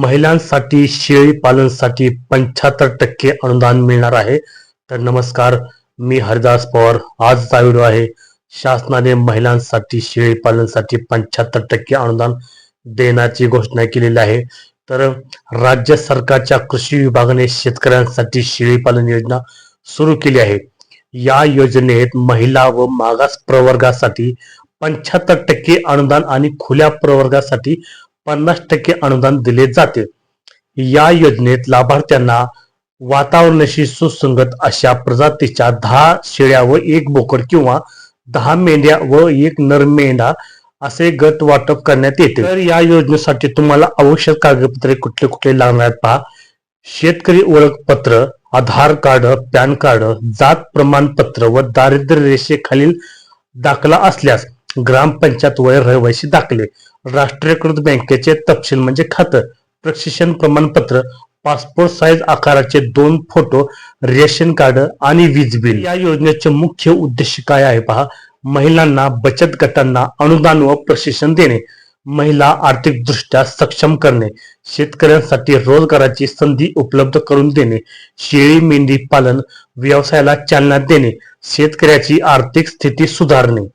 महिलांसाठी शेळी पालनसाठी पंच्याहत्तर टक्के अनुदान मिळणार आहे. तर नमस्कार मी हरिदास पवार. आजचा व्हिडिओ आहे शासनाने महिलांसाठी शेळी पालनसाठी पंच्याहत्तर टक्के अनुदान देण्याची घोषणा केलेली आहे. तर राज्य सरकारच्या कृषी विभागाने शेतकऱ्यांसाठी शेळी पालन योजना सुरू केली आहे. या योजनेत महिला व मागास प्रवर्गासाठी पंच्याहत्तर टक्के अनुदान आणि खुल्या प्रवर्गासाठी पन्नास टक्के अनुदान दिले जाते. या योजनेत लाभार्थ्यांना वातावरणाशी सुसंगत अशा प्रजातीच्या दहा शेळ्या व एक बोकड किंवा दहा मेंढ्या व एक नर मेंढा असे गट वाटप करण्यात येते. तर या योजनेसाठी तुम्हाला आवश्यक कागदपत्रे कुठले कुठले लागणार आहेत पहा. शेतकरी ओळखपत्र आधार कार्ड पॅन कार्ड जात प्रमाणपत्र व दारिद्र्य रेषेखालील दाखला असल्यास ग्रामपंचायत वय रहिवासी दाखले. राष्ट्रीयकृत बँकेचे तपशील म्हणजे खातं. प्रशिक्षण प्रमाणपत्र पासपोर्ट साईज आकाराचे दोन फोटो रेशन कार्ड आणि वीज बिल. या योजनेचे मुख्य उद्देश काय आहे पहा. महिलांना बचत गटांना अनुदान व प्रशिक्षण देणे. महिला आर्थिकदृष्ट्या सक्षम करणे. शेतकऱ्यांसाठी रोजगाराची संधी उपलब्ध करून देणे. शेळी मेंढी पालन व्यवसायाला चालना देणे. शेतकऱ्याची आर्थिक स्थिती सुधारणे.